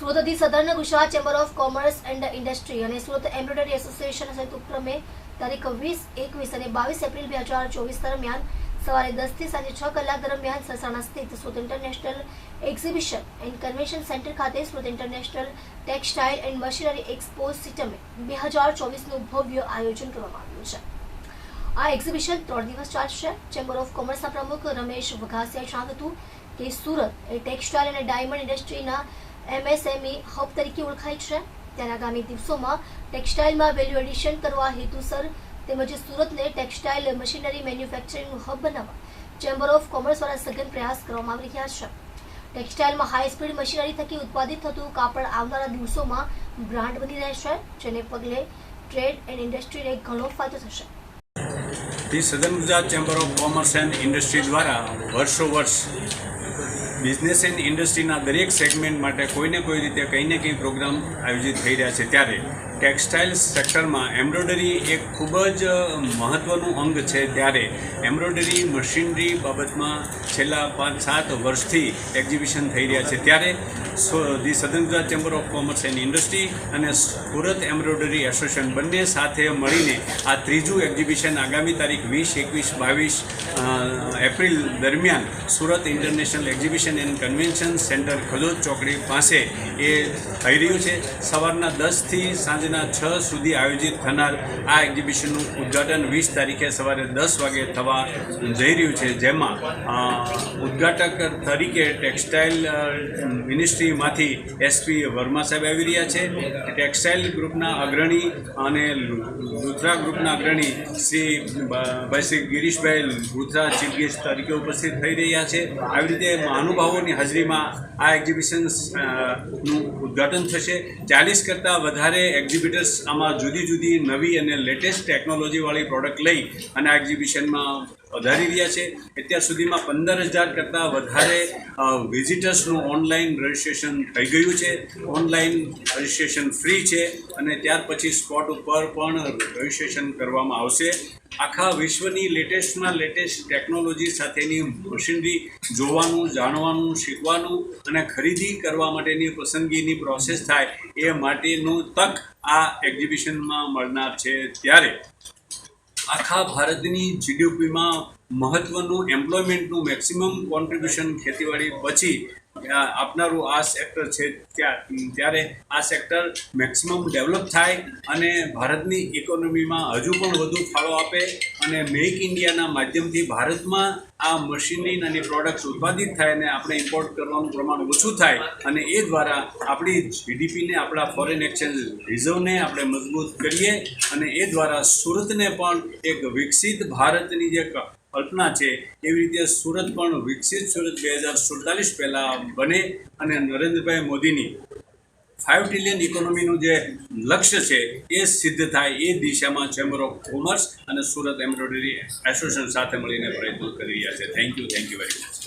સુરતથી southern Gujarat chamber of commerce and industry અને Surat embroidery association સંયુક્ત ઉપક્રમે તારીખ વીસ, એકવીસ અને બાવીસ એપ્રિલ બે હજાર ચોવીસ દરમિયાન સવારે દસથી સાંજે છ કલાક દરમિયાન સરસાણા સ્થિત Surat international exhibition and convention centre ખાતે Surat international textile and machinery expo SITME બે હજાર ચોવીસનું ભવ્ય આયોજન કરવામાં આવ્યું છે. આ એક્ઝિબિશન ત્રણ દિવસ ચાલશે. ચેમ્બર ઓફ કોમર્સના પ્રમુખ રમેશ વઘાસિયાએ જણાવ્યું હતું કે સુરત એ ટેક્સટાઇલ અને ડાયમંડ ઇન્ડસ્ટ્રીના એમએસએમઈ હબ તરીકે ઓળખાય છે. ત્યારે આગામી દિવસોમાં ટેક્સટાઇલમાં વેલ્યુ એડિશન કરવા હેતુસર તેમજ સુરતને ટેક્સટાઇલ મશીનરી મેન્યુફેક્ચરિંગનું હબ બનાવવા ચેમ્બર ઓફ કોમર્સ દ્વારા સઘન પ્રયાસ કરવામાં આવી રહ્યા છે. ટેક્સટાઇલમાં હાઈ સ્પીડ મશીનરી થકી ઉત્પાદિત થતું કાપડ આવનારા દિવસોમાં બ્રાન્ડ બની રહેશે, જેને પગલે ટ્રેડ એન્ડ ઇન્ડસ્ટ્રીને ઘણો ફાયદો થશે. The Gujarat chamber of commerce and industry દ્વારા વર્ષો વર્ષ બિઝનેસ એન્ડ ઇન્ડસ્ટ્રીના દરેક સેગમેન્ટ માટે કોઈને કોઈ રીતે કંઈ ને કંઈ પ્રોગ્રામ આયોજિત થઈ રહ્યા છે ત્યારે ટેક્સટાઇલ સેક્ટરમાં એમ્બ્રોઇડરી એક ખૂબ જ મહત્ત્વનું અંગ છે ત્યારે એમ્બ્રોઇડરી મશીનરી બાબતમાં છેલ્લા પાંચ સાત વર્ષથી એક્ઝિબિશન થઈ રહ્યા છે. ત્યારે the southern Gujarat chamber of commerce and industry અને સુરત એમ્બ્રોઇડરી એસોસિએશન બંને સાથે મળીને આ ત્રીજું એક્ઝિબિશન આગામી તારીખ વીસ, એકવીસ, બાવીસ એપ્રિલ દરમિયાન Surat international exhibition and convention centre Khalod ચોકડી પાસે એ થઈ રહ્યું છે. સવારના દસથી સાંજના છ સુધી આયોજિત થનાર આ એક્ઝિબિશનનું ઉદ્ઘાટન વીસ તારીખે સવારે દસ વાગે થવા જઈ રહ્યું છે. જેમાં ઉદ્ઘાટક તરીકે ટેક્સટાઇલ મિનિસ્ટ્રીમાંથી એસપી વર્મા સાહેબ આવી રહ્યા છે. ટેક્સટાઇલ ગ્રુપના અગ્રણી અને લુથરા ગ્રુપના અગ્રણી શ્રી ભાઈ શ્રી ગિરીશભાઈ લુથરા ચીફ ગેસ્ટ તરીકે ઉપસ્થિત થઈ રહ્યા છે. આવી રીતે મહાનુભાવોની હાજરીમાં આ એક્ઝિબિશનનું ઉદ્ઘાટન થશે. ચાલીસ કરતાં વધારે એક્ઝિબિટર્સ આમાં જુદી જુદી નવી અને લેટેસ્ટ ટેકનોલોજીવાળી પ્રોડક્ટ લઈ અને આ એક્ઝિબિશનમાં વધારી રહ્યા છે. અત્યાર સુધીમાં પંદર હજાર કરતાં વધારે વિઝિટર્સનું ઓનલાઈન રજિસ્ટ્રેશન થઈ ગયું છે. ઓનલાઈન રજિસ્ટ્રેશન ફ્રી છે અને ત્યાર પછી સ્પોટ ઉપર પણ રજિસ્ટ્રેશન કરવામાં આવશે. આખા વિશ્વની લેટેસ્ટમાં લેટેસ્ટ ટેકનોલોજી સાથેની મશીનરી જોવાનું, જાણવાનું, શીખવાનું અને ખરીદી કરવા માટેની પસંદગીની પ્રોસેસ થાય એ માટેનું તક આ એક્ઝિબિશનમાં મળનાર છે ત્યારે. આખા ભારતની જીડીપીમાં મહત્ત્વનું એમ્પ્લોયમેન્ટનું મેક્સિમમ કોન્ટ્રીબ્યુશન ખેતીવાડી પછી આપનારું આ સેક્ટર છે ત્યાં ત્યારે આ સેક્ટર મેક્સિમમ ડેવલપ થાય અને ભારતની ઇકોનોમીમાં હજુ પણ વધુ ફાળો આપે અને મેક ઇન્ડિયાના માધ્યમથી ભારતમાં આ મશીનરી નાની પ્રોડક્ટ્સ ઉત્પાદિત થાય અને આપણે ઇમ્પોર્ટ કરવાનું પ્રમાણ ઓછું થાય અને એ દ્વારા આપણી જીડીપીને આપણા ફોરેન એક્સચેન્જ રિઝર્વને આપણે મજબૂત કરીએ અને એ દ્વારા સુરતને પણ એક વિકસિત ભારતની જે કલ્પના છે, એવી રીતે સુરત પણ વિકસિત સુરત બે હજાર સુડતાલીસ પહેલાં બને અને નરેન્દ્રભાઈ મોદીની ફાઇવ ટ્રિલિયન ઇકોનોમીનું જે લક્ષ્ય છે, એ સિદ્ધ થાય એ દિશામાં ચેમ્બર ઓફ કોમર્સ અને સુરત એમ્બ્રોઇડરી એસોસિએશન સાથે મળીને પ્રયત્નો કરી રહ્યા છે. Thank you thank you very much